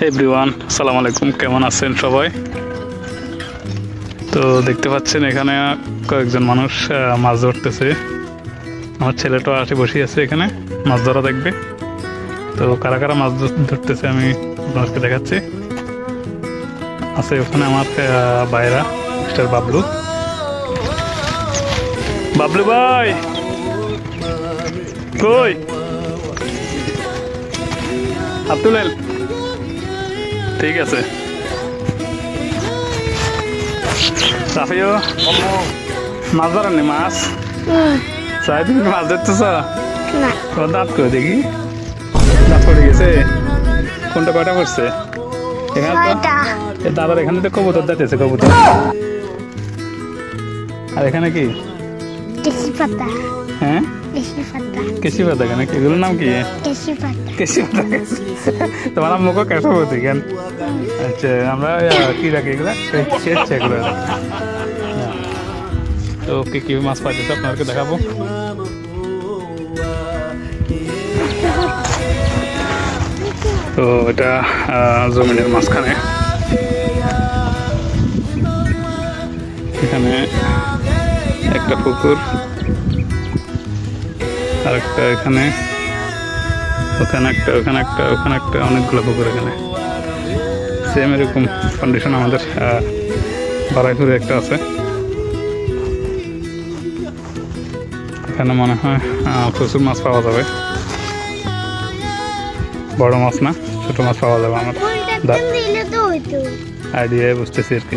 Everyone সালাম আলাইকুম কেমন আছেন সবাই? তো দেখতে পাচ্ছেন এখানে কয়েকজন মানুষ মাছ ধরতেছে। আমার ছেলেটা আসে বসে আছে এখানে, মাছ ধরা দেখবে। তো কারা কারা মাছ ধর- ধরতেছে আমি আপনাদেরকে দেখাচ্ছি। আছে ওখানে আমার ভাইরা মিস্টার বাবলু। বাবলু ভাই! কই? আব্দুল ঠিক আছে। সাফিও মাছ ধরেননি মাছ? সাই তুমি মাছ ধরতেছ? না। দাঁত করে দেখি? দাঁত পড়ে গেছে? কোনটা কয়টা পড়ছে? এখানে তো দাদার এখানে তো কবুতর দেখতেছে কবুতর। আর এখানে কি? পাতা। হ্যাঁ? কেশি পাতা কেন এগুলোর নাম কি? কেশি পাতা তোমার মুখও কেসা বলছি কেন? আচ্ছা আমরা কি রাখি এগুলো? শেষ এগুলো তো কি কি মাছ পাইতেছে আপনাদেরকে দেখাবো? তো এটা জমিনের মাঝখানে। এখানে একটা পুকুর। আর একটা এখানে ওখানে একটা ওখানে একটা ওখানে একটা অনেকগুলো পুকুর এখানে। সেম এরকম কন্ডিশন আমাদের বারাইপুরে একটা আছে। এখানে মনে হয় প্রচুর মাছ পাওয়া যাবে। বড় মাছ না ছোট মাছ পাওয়া যাবে আমার। তো বুঝতেছি আর কি।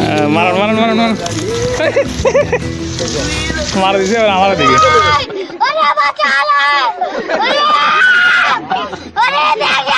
আহ, মারুন মারুন মারুন মারুন মারা দিছে এবার আমার দিকে ওরে বাঁচালে ওরে ওরে দেখে